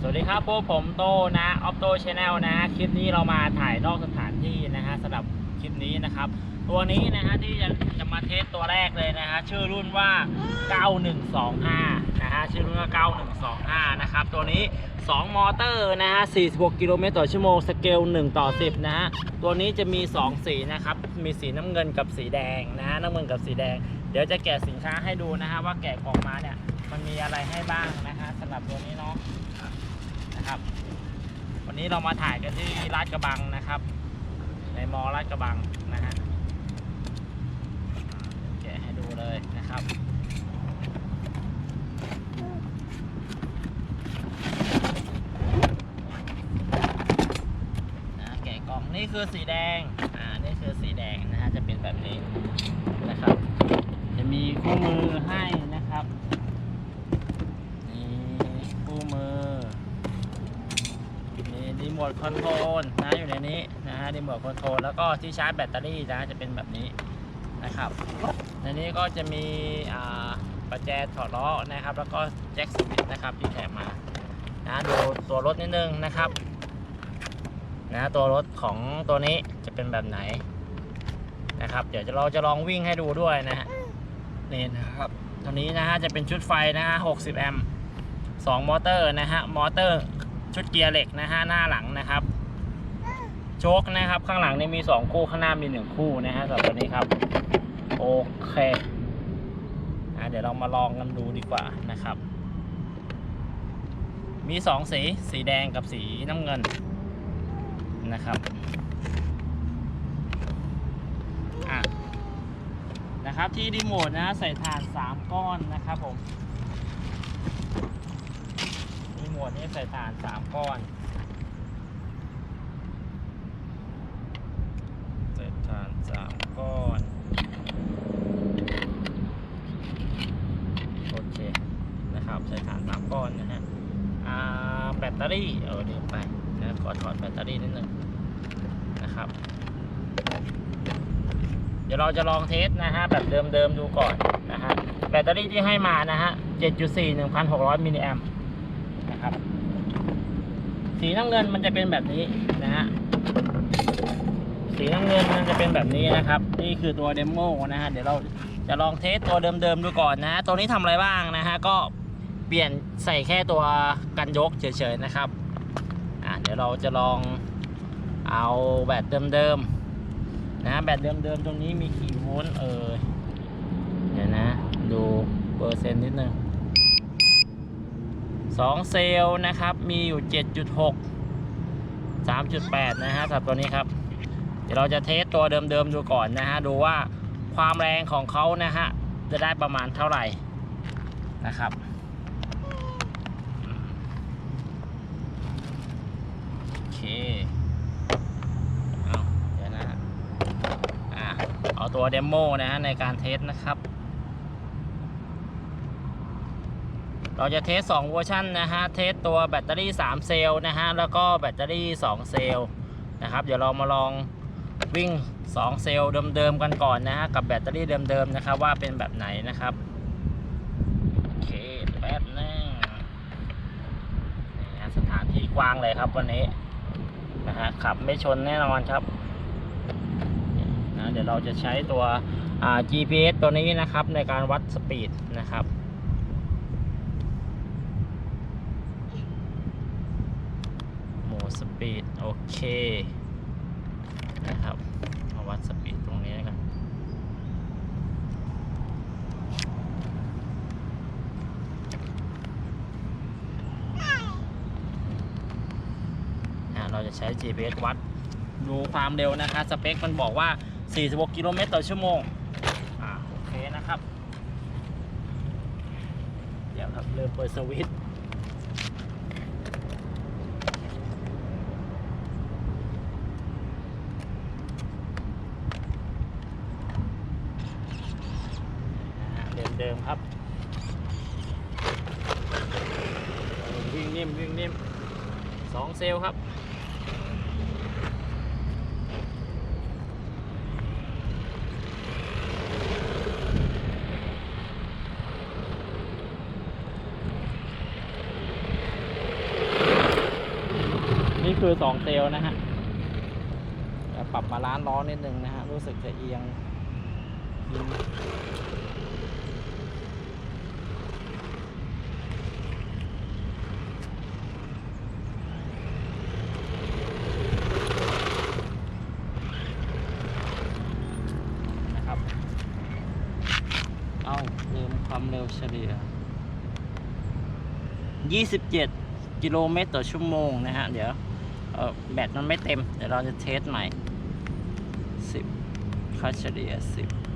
สวัสดีครับพวกผมโตนะออฟโตชาแนลนะ คลิปนี้เรามาถ่ายนอกสถานที่นะฮะสำหรับคลิปนี้นะครับ ตัวนี้นะฮะที่จะจะมาเทสตัวแรกเลยนะฮะชื่อรุ่นว่า 9125 นะฮะชื่อรุ่นว่า 9125 นะครับ ตัวนี้ 2 มอเตอร์นะฮะ 46 กิโลเมตรต่อชั่วโมงสเกล 1 ต่อ 10 นะฮะ ตัวนี้จะมี 2 สีนะครับ มีสีน้ำเงินกับสีแดงนะฮะน้ำเงินกับสีแดง เดี๋ยวจะแกะสินค้าให้ดูนะฮะว่าแกะออกมาเนี่ยมันมีอะไรให้บ้างนะฮะสำหรับตัวนี้เนาะ นะครับ วันนี้เรามาถ่ายกันที่ลาดกระบังนะครับ ในมอลาดกระบังนะฮะแกะให้ดูเลยนะครับนะแกะกล่องนี่คือสีแดงอ่านี่คือสีแดงนะฮะจะเป็นแบบนี้นะครับ จะมีคู่มือให้นะครับ นี่คู่มือ มีรีโมทคอนโทรลนะอยู่ในนี้นะฮะรีโมทคอนโทรลแล้วก็ที่ชาร์จแบตเตอรี่นะจะเป็นแบบนี้นะครับในนี้ก็จะมีอ่าประแจถอดล้อนะครับ แล้วก็แจ็คสวิตนะครับที่แถมมานะดูตัวรถนิดนึงนะครับนะตัวรถของตัวนี้จะเป็นแบบไหนนะครับ เดี๋ยวเราจะลองวิ่งให้ดูด้วยนะฮะนี่นะครับตัวนี้นะฮะจะเป็นชุดไฟนะฮะ 60 แอมป์2มอเตอร์นะฮะ มอเตอร์ ชุดเกียร์เหล็กนะฮะหน้าหลังนะครับ โชคนะครับข้างหลังนี่มี 2 คู่ข้างหน้ามี 1 คู่นะฮะสำหรับตัวนี้ครับ โอเคอะเดี๋ยวเรามาลองกันดูดีกว่านะครับ มี 2 สี สีแดงกับสีน้ำเงินนะครับอะนะครับที่รีโมทนะใส่ถ่าน 3 ก้อนนะครับผม มีหมว ดนี้ใส่ฐานสามก้อน ใส่ฐานสามก้อน โอเคนะครับ ใส่ฐานสามก้อนนะฮะอ่าแบตเตอรี่เออเดี๋ยวไปนะขอถอดแบตเตอรี่นิดนึงนะครับ เดี๋ยวเราจะลองเทสนะฮะแบบเดิมๆดูก่อนนะฮะแบตเตอรี่ที่ให้มานะฮะ 7.4 1,600 มิลลิแอมป์ นะครับ สีน้ำเงินมันจะเป็นแบบนี้นะฮะสีน้ำเงินมันจะเป็นแบบนี้นะครับ นี่คือตัวเดโมนะฮะเดี๋ยวเราจะลองเทสตัวเดิมๆดูก่อนนะตัวนี้ทำอะไรบ้างนะฮะก็เปลี่ยนใส่แค่ตัวกันยกเฉยๆนะครับอะเดี๋ยวเราจะลองเอาแบตเดิมๆนะแบตเดิมๆตรงนี้มีกี่โวลต์เออเดี๋ยวนะ ดูเปอร์เซ็นต์นิดนึง 2 เซลล์นะครับ มีอยู่ 7.6 3.8 นะฮะสำหรับตัวนี้ครับ เดี๋ยวเราจะเทสตัวเดิมๆดูก่อนนะฮะ ดูว่าความแรงของเขานะฮะ จะได้ประมาณเท่าไหร่นะครับโอเคเอาเดี๋ยวนะฮะอะเอาตัวเดโมนะฮะในการเทสนะครับ เราจะเทส2เวอร์ชันนะฮะ เทสตัวแบตเตอรี่ 3 เซลล์นะฮะ แล้วก็แบตเตอรี่ 2 เซลล์นะครับ เดี๋ยวเรามาลองวิ่ง 2 เซลล์เดิมๆกันก่อนนะฮะ กับแบตเตอรี่เดิมๆนะครับ ว่าเป็นแบบไหนนะครับ โอเค แป๊บนึงนี่ฮะสถานที่กว้างเลยครับวันนี้นะฮะ ขับไม่ชนแน่นอนครับนะเดี๋ยวเราจะใช้ตัวอ่า GPS ตัวนี้นะครับในการวัดสปีดนะครับ โหมด สปีดโอเคนะครับมาวัดสปีดตรงนี้กันอะเราจะใช้ GPS วัดดูความเร็วนะคะสเปคมันบอกว่า 46 กิโลเมตรต่อชั่วโมงอ่าโอเคนะครับ เดี๋ยวครับเริ่มเปิดสวิตช์ นะฮะเดิมๆครับวิ่งนิ่มวิ่งนิ่มสอง เซลครับ นี่คือ 2 เซลนะฮะปรับบาล้านล้อนิดนึงนะฮะ รู้สึกจะเอียงยิงนะครับ เอาลืมความเร็วเฉลี่ย 27 กิโลเมตรต่อชั่วโมงนะฮะ เดี๋ยวแบตมันไม่เต็ม เดี๋ยวเราจะเทสใหม่ 10 ค่าเฉลี่ย 10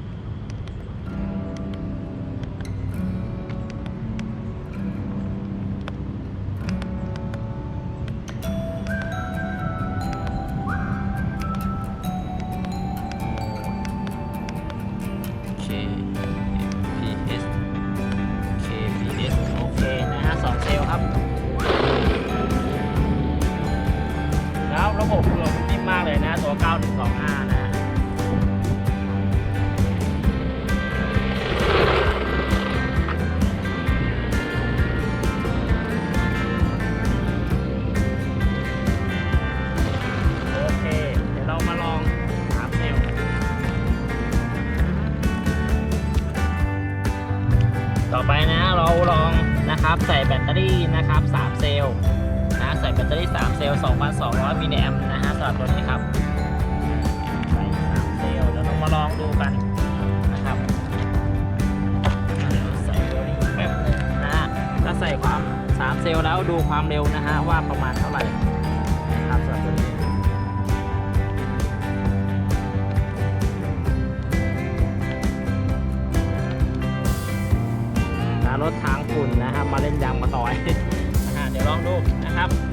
ครับ แล้วระบบเครื่องมันนิ่มมากเลยนะ ตัว 9125นะีนะครับ 3 เซลล์นะใส่แบตเตอรี่ 3 เซลล์ 2,200 มิลลิแอมป์นะฮะสำหรับตัวนี้ครับใส่3เซลล์เดี๋ยวเรามาลองดูกันนะครับเดี๋ยวใส่ตัวนี้แป๊บนึงนะฮะถ้าใส่ความ 3 เซลล์แล้วดูความเร็วนะฮะว่าประมาณเท่าไหร่นะครับสำหรับตัวนี้ นะครับ มาเล่นยางมาต่อยนะฮะเดี๋ยวลองดูนะครับ